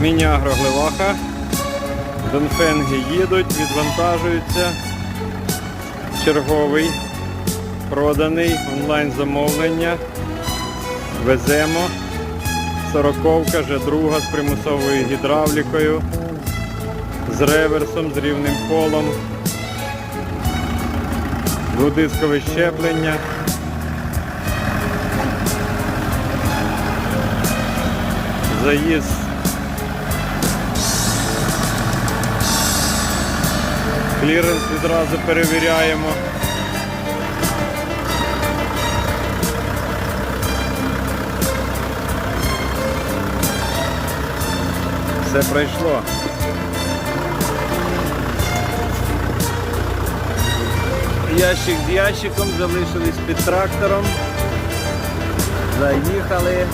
Міні-агро Глеваха. Донфенги їдуть, відвантажуються. Черговий проданий онлайн замовлення. Веземо. Сороковка, вже друга з примусовою гідравлікою, з реверсом, з рівним колом. Двудискове щеплення. Заїзд Кліренс відразу перевіряємо. Все пройшло. Ящик з ящиком залишились під трактором. Заїхали.